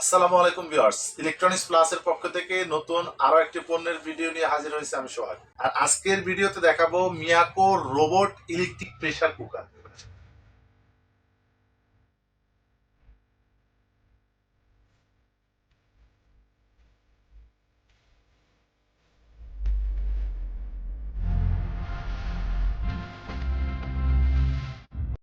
আসসালামু আলাইকুম viewers, electronics প্লাসের পক্ষ থেকে নতুন আরও একটি পণ্যের ভিডিও নিয়ে হাজির হয়েছে আমি সোহাগ। আর আজকের ভিডিওতে দেখাবো Miyako robot electric pressure cooker.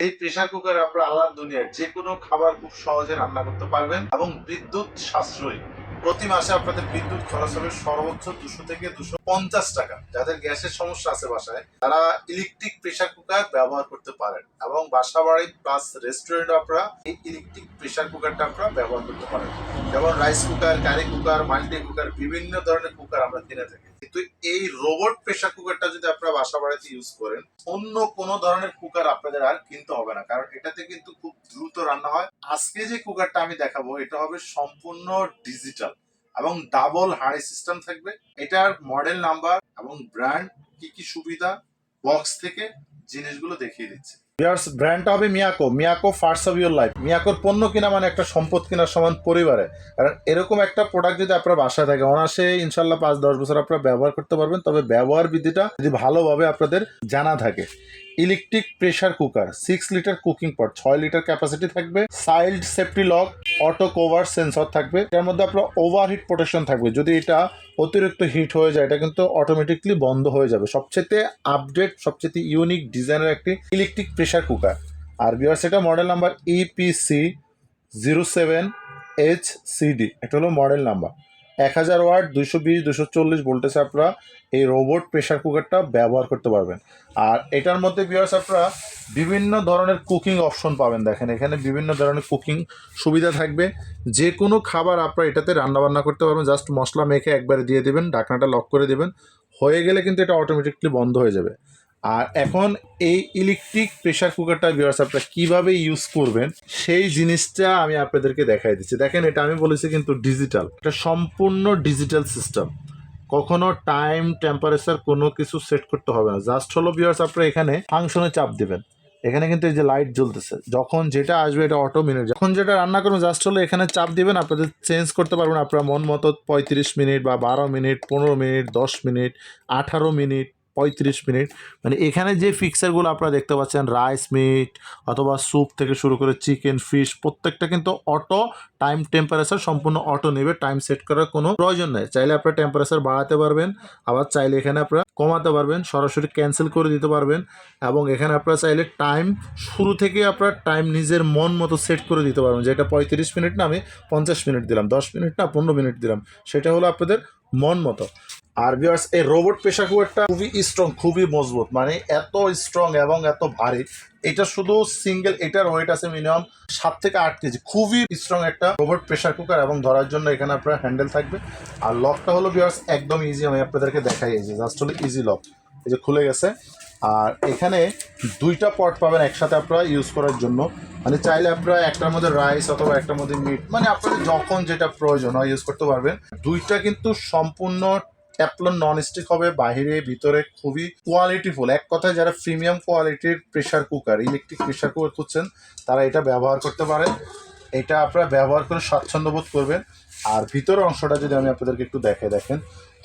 এই প্রেসার কুকারে আপনারা আল্লাহ দুনিয়ার যে কোনো খাবার খুব সহজে রান্না করতে পারবেন এবং বিদ্যুৎ সাশ্রয়ী। প্রতি মাসে আপনাদের বিদ্যুৎ খরচ হবে সর্বোচ্চ দুশো থেকে দুশো পঞ্চাশ টাকা। যাদের গ্যাসের সমস্যা আছে বাসায়, তারা ইলেকট্রিক প্রেসার কুকার ব্যবহার করতে পারেন এবং বাসা বাড়ি প্লাস রেস্টুরেন্ট আপনারা এই ইলেকট্রিক প্রেসার কুকারটা আপনারা ব্যবহার করতে পারেন। যেমন rice cooker curry cooker multi cooker বিভিন্ন ধরনের কুকার আমরা কিনে থাকি। কিন্তু এই রোবট প্রেসার কুকারটা যদি আপনারা বাসা বাড়িতে ইউজ করেন, অন্য কোনো ধরনের কুকার আপনাদের আর কিনতে হবে না। কারণ এটাতে কিন্তু খুব দ্রুত রান্না হয়। আজকে যে কুকারটা আমি দেখাবো, এটা হবে সম্পূর্ণ ডিজিটাল এবং ডাবল হাড়ি সিস্টেম থাকবে। এটার মডেল নাম্বার এবং ব্র্যান্ড কি কি সুবিধা বক্স থেকে জিনিসগুলো দেখিয়ে দিচ্ছে। বিয়ার্স ব্র্যান্ডটা হবে Miyako Miyako first of your life মিয়াকোর পণ্য কিনা মানে একটা সম্পদ কেনার সমান পরিবারে। কারণ এরকম একটা প্রোডাক্ট যদি আপনার বাসায় থাকে অনাসে ইনশাল্লাহ পাঁচ দশ বছর আপনারা ব্যবহার করতে পারবেন, তবে ব্যবহার বিধিটা যদি ভালোভাবে আপনাদের জানা থাকে। Electric pressure cooker six litre cooking pot ছয় লিটার ক্যাপাসিটি থাকবে child safety lock auto cover sensor থাকবে, এর মধ্যে আপনার ওভারহিট প্রোটেকশন থাকবে, যদি এটা অতিরিক্ত হিট হয়ে যায়, এটা কিন্তু অটোমেটিকলি বন্ধ হয়ে যাবে। সবচেয়ে আপডেট সবচেয়ে ইউনিক ডিজাইনের একটি ইলেকট্রিক প্রেসার কুকার আর বিয়ার সেটা model number EPC zero seven H CD এটা হলো মডেল নাম্বার এক হাজার ওয়াট দুশো বিশ দুশো চল্লিশ ভোল্টেজে আপনারা এই রোবট প্রেসার কুকারটা ব্যবহার করতে পারবেন। আর এটার মধ্যে বিয়ার্স আপনারা বিভিন্ন ধরনের কুকিং অপশন পাবেন। দেখেন, এখানে বিভিন্ন ধরনের কুকিং সুবিধা থাকবে। যে কোনো খাবার আপনারা এটাতে রান্নাবান্না করতে পারবেন। জাস্ট মশলা মেখে একবারে দিয়ে দেবেন, ঢাকনাটা লক করে দেবেন। হয়ে গেলে কিন্তু এটা অটোমেটিকলি বন্ধ হয়ে যাবে। আর এখন এই ইলেকট্রিক প্রেসার কুকারটা বিয়ার্স আপনারা কীভাবে ইউজ করবেন, সেই জিনিসটা আমি আপনাদেরকে দেখাই দিচ্ছি। দেখেন, এটা আমি বলেছি কিন্তু ডিজিটাল এটা সম্পূর্ণ ডিজিটাল সিস্টেম কখনো টাইম টেম্পারেচার কোনো কিছু সেট করতে হবে না। জাস্ট হলো বিয়ার্স আপনারা এখানে ফাংশনে চাপ দেবেন। এখানে কিন্তু এই যে লাইট জ্বলতেছে। যখন যেটা আসবে, এটা অটো মিনিট যখন যেটা রান্না করবেন জাস্ট হলো এখানে চাপ দিবেন, আপনাদের চেঞ্জ করতে পারবেন আপনারা মন মতো পঁয়ত্রিশ মিনিট বা বারো মিনিট পনেরো মিনিট দশ মিনিট আঠারো মিনিট পঁয়ত্রিশ মিনিট। মানে এখানে যে ফিক্সারগুলো আপনারা দেখতে পাচ্ছেন রাইস মিট অথবা স্যুপ থেকে শুরু করে চিকেন ফিশ প্রত্যেকটা কিন্তু অটো টাইম টেম্পারেচার সম্পূর্ণ অটো নেবে টাইম সেট করার কোনো প্রয়োজন নেই। চাইলে আপনারা টেম্পারেচার বাড়াতে পারবেন, আবার চাইলে এখানে আপনারা কমাতে পারবেন, সরাসরি ক্যান্সেল করে দিতে পারবেন এবং এখানে আপনারা চাইলে টাইম শুরু থেকে আপনার টাইম নিজের মন মতো সেট করে দিতে পারবেন। যেটা পঁয়ত্রিশ মিনিট না, আমি পঞ্চাশ মিনিট দিলাম, দশ মিনিট না, পনেরো মিনিট দিলাম, সেটা হলো আপনাদের মন মতো। আর বিয়ার্স এই রোবট প্রেশার কুকারটা খুবই স্ট্রং খুবই মজবুত। মানে এত স্ট্রং এবং এত ভারী। এটা শুধু সিঙ্গেল এটার ওয়েট আছে মিনিমাম সাত থেকে আট কেজি। খুবই স্ট্রং একটা রোবট প্রেশার কুকার এবং ধরার জন্য এখানে আপনার হ্যান্ডেল থাকবে। আর লকটা হলো বিয়ার্স একদম ইজি আমি আপনাদেরকে দেখাই, এই যে জাস্ট হলো ইজি লক এই যে খুলে গেছে। আর এখানে দুইটা পট পাবেন একসাথে আপনারা ইউজ করার জন্য। মানে চাইলে আপনারা একটার মধ্যে রাইস অথবা একটার মধ্যে মিট মানে আপনাদের যখন যেটা প্রয়োজন হয় ইউজ করতে পারবেন। দুইটা কিন্তু সম্পূর্ণ ট্যাপলন নন স্টিক হবে, বাহিরে, ভিতরে খুবই কোয়ালিটিফুল এক কথায় যারা প্রিমিয়াম কোয়ালিটির pressure cooker electric pressure cooker খুঁজছেন, তারা এটা ব্যবহার করতে পারেন এটা আপনারা ব্যবহার করে স্বাচ্ছন্দ্য বোধ করবেন। আর ভিতরের অংশটা যদি আমি আপনাদেরকে একটু দেখে দেখেন,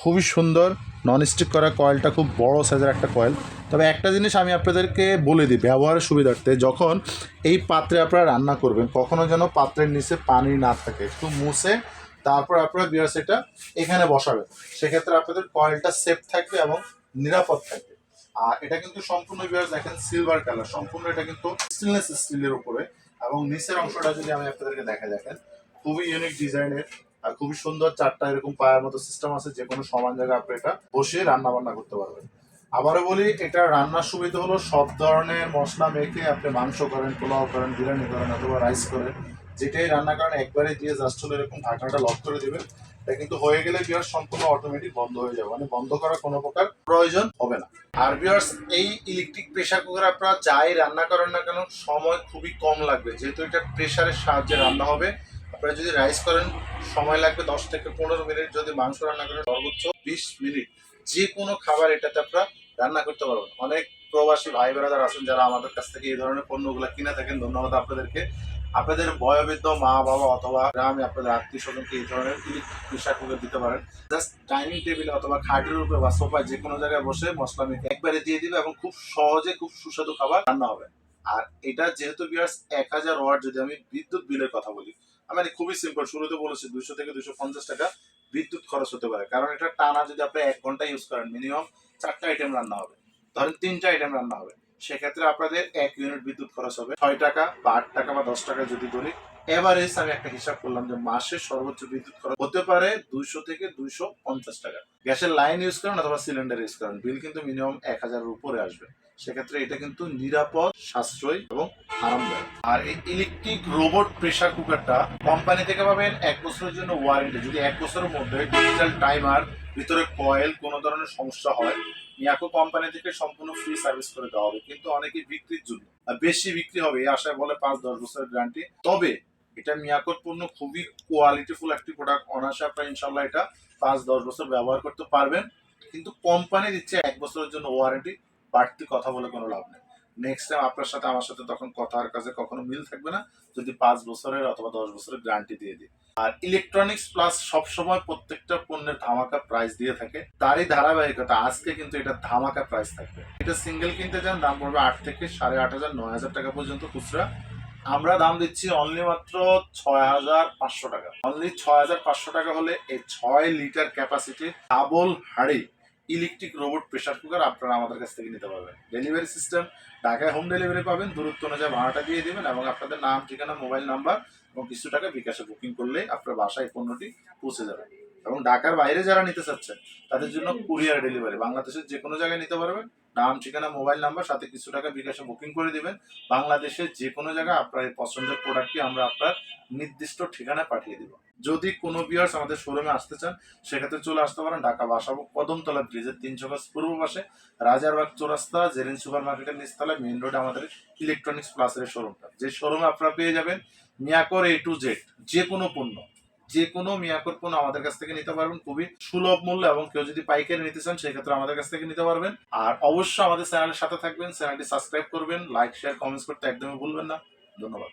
খুবই সুন্দর নন স্টিক করা কয়েলটা খুব বড় সাইজের একটা কয়েল তবে একটা জিনিস আমি আপনাদেরকে বলে দিই, ব্যবহারের সুবিধার্থে, যখন এই পাত্রে আপনারা রান্না করবেন, কখনো যেন পাত্রের নিচে পানি না থাকে, একটু মুছে তারপর আপনারা বিয়ার সেটা এখানে বসাবেন। সেক্ষেত্রে আপনাদের কয়েলটা সেফ থাকবে এবং নিরাপদ থাকবে। আর এটা কিন্তু সম্পূর্ণ বিয়ার দেখেন সিলভার কালার সম্পূর্ণ এটা কিন্তু স্টেনলেস স্টিলের উপরে। এবং নিচের অংশটা যদি আমি আপনাদেরকে দেখা দেখেন, খুবই ইউনিক ডিজাইনের আর খুবই সুন্দর চারটা এরকম পায়ের মতো সিস্টেম আছে, যে কোনো সমান জায়গায় আপনি এটা বসিয়ে রান্না বান্না করতে পারবেন। আবারও বলি, এটা রান্নার সুবিধা হলো সব ধরনের মশলা মেখে আপনি মাংস করেন, পোলাও করেন, বিরিয়ানি করেন অথবা রাইস করেন। যেটাই রান্না করেন, একবারে দিয়ে জাস্ট হলো এরকম ঢাকনাটা লক করে দিবেন। এটা কিন্তু হয়ে গেলে বিয়ার সম্পূর্ণ অটোমেটিক বন্ধ হয়ে যাবে। মানে বন্ধ করার কোনো প্রকার প্রয়োজন হবে না। আর বিয়ার্স এই ইলেকট্রিক প্রেসার কুকার আপনারা যাই রান্না করেন না কেন, সময় খুবই কম লাগবে। যেহেতু এটা প্রেসারের সাহায্যে রান্না হবে। আপনারা যদি রাইস করেন, সময় লাগবে দশ থেকে পনেরো মিনিট। যদি মাংস রান্না করেন, সর্বোচ্চ বিশ মিনিট। যে কোনো খাবার এটাতে আপনারা রান্না করতে পারবেন। অনেক প্রবাসী ভাই বোনেরা আছেন যারা আমাদের কাছ থেকে এই ধরনের পণ্যগুলো কিনে থাকেন। ধন্যবাদ আপনাদেরকে। আপনাদের বয়োবৃদ্ধ মা বাবা অথবা গ্রামে আপনাদের আত্মীয় স্বজনকে এই ধরনের প্রেশার কুকার দিতে পারেন। জাস্ট ডাইনিং টেবিলে অথবা খাটের উপরে বা সোফায় যে কোনো জায়গায় বসে মশলা মেখে একবারে দিয়ে দিবে এবং খুব সহজে খুব সুস্বাদু খাবার রান্না হবে। আর এটা যেহেতু বিয়ার্স এক হাজার ওয়াট, যদি আমি বিদ্যুৎ বিলের কথা বলি আমি মানে খুবই সিম্পল শুরুতে বলেছি দুইশো থেকে দুশো পঞ্চাশ টাকা বিদ্যুৎ খরচ হতে পারে। কারণ এটা টানা যদি আপনি এক ঘণ্টা ইউজ করেন মিনিমাম চারটা আইটেম রান্না হবে। ধরেন তিনটা আইটেম রান্না হবে। সেক্ষেত্রে আপনাদের এক ইউনিট বিদ্যুৎ খরচ হবে ছয় টাকা বা আট টাকা বা দশ টাকা যদি ধরি। এভারেজ আমি একটা হিসাব করলাম যে মাসে সর্বোচ্চ বিদ্যুৎ খরচ হতে পারে দুইশো থেকে দুইশো পঞ্চাশ টাকা। গ্যাসের লাইন ইউজ করেন অথবা সিলিন্ডার ইউজ করেন বিল কিন্তু মিনিমাম এক হাজারের উপরে আসবে। সেক্ষেত্রে এটা কিন্তু নিরাপদ, সাশ্রয়ী এবং আরামদায়ক। আর এই ইলেকট্রিক রোবট প্রেসার কুকারটা কোম্পানি থেকে পাবেন এক বছরের জন্য ওয়ারেন্টি যদি এক বছরের মধ্যে ডিজিটাল টাইমার ভিতরে কয়েল কোনো ধরনের সমস্যা হয়, মিয়াকো কোম্পানি থেকে সম্পূর্ণ ফ্রি সার্ভিস করে দেওয়া হবে। কিন্তু অনেকে বিক্রির জন্য বেশি বিক্রি হবে, এই আশায় বলে পাঁচ, দশ বছরের গ্যারান্টি তবে এটা মিয়াকোর পণ্য খুবই কোয়ালিটিফুল একটি প্রোডাক্ট অনায়াসে আপনারা ইনশাল্লাহ এটা পাঁচ, দশ বছর ব্যবহার করতে পারবেন। কিন্তু কোম্পানি দিচ্ছে এক বছরের জন্য ওয়ারেন্টি বাড়তি কথা বলে কোনো লাভ নেই। নেক্সট টাইম আপনার সাথে আমার সাথে তখন কথার কাছে কখনো মিল থাকবে না, যদি পাঁচ বছরের অথবা দশ বছরের গ্যারান্টি দিয়ে দিই। আর ইলেকট্রনিক্স প্লাস সবসময় প্রত্যেকটা পণ্যের ধামাকা প্রাইস দিয়ে থাকে। তারই ধারাবাহিকতা, আজকে কিন্তু এটা ধামাকা প্রাইস থাকবে। এটা সিঙ্গেল কিনতে যান দাম পড়বে আট থেকে সাড়ে আট হাজার, নয় হাজার টাকা পর্যন্ত খুচরা। আমরা দাম দিচ্ছি অনলি মাত্র ছয় হাজার পাঁচশো টাকা। অনলি ছয় হাজার পাঁচশো টাকা হলে এই ছয় লিটার ক্যাপাসিটি ডাবল হাড়ি ইলেকট্রিক রোবট প্রেশার কুকার আপনারা আমাদের কাছ থেকে নিতে পারবেন। ডেলিভারি সিস্টেম ঢাকায় হোম ডেলিভারি পাবেন, দূরত্ব অনুযায়ী ভাড়াটা দিয়ে দেবেন এবং আপনাদের নাম, ঠিকানা মোবাইল নাম্বার এবং কিছু টাকা বিকাশে বুকিং করলে আপনার বাসায় পণ্যটি পৌঁছে যাবে। এবং ঢাকার বাইরে যারা নিতে চাচ্ছেন, তাদের জন্য কুরিয়ার ডেলিভারি বাংলাদেশের যে কোনো জায়গায় নিতে পারবেন। নাম, ঠিকানা, মোবাইল নাম্বার, সাথে কিছু টাকা বিকাশে বুকিং করে দিবেন। বাংলাদেশের যে কোনো জায়গায় আপনার পছন্দের প্রোডাক্টটি আমরা আপনার নির্দিষ্ট ঠিকানায় পাঠিয়ে দিব। যদি কোনো বিয়ার্স আমাদের শোরুমে আসতে চান, সেক্ষেত্রে চলে আসতে পারেন ঢাকা বাসাবো, কদমতলা ব্রিজের তিনশো গাছ পূর্ব পাশে, রাজারবাগ চৌরাস্তা, জেরিন সুপার মার্কেটের নিচতলায় মেইন রোডে আমাদের ইলেকট্রনিক্স প্লাসের শোরুমটা যে শোরুমে আপনারা পেয়ে যাবেন, মিয়াকর এ টু জেড যে কোনো পণ্য। যে কোনো মিয়াকর পণ্য আমাদের কাছ থেকে নিতে পারবেন। খুবই সুলভ মূল্য এবং কেউ যদি পাইকারি নিতে চান সেক্ষেত্রে আমাদের কাছ থেকে নিতে পারবেন। আর অবশ্যই আমাদের চ্যানেলের সাথে থাকবেন, চ্যানেলটি সাবস্ক্রাইব করবেন, লাইক, শেয়ার, কমেন্টস করতে একদমই ভুলবেন না। ধন্যবাদ।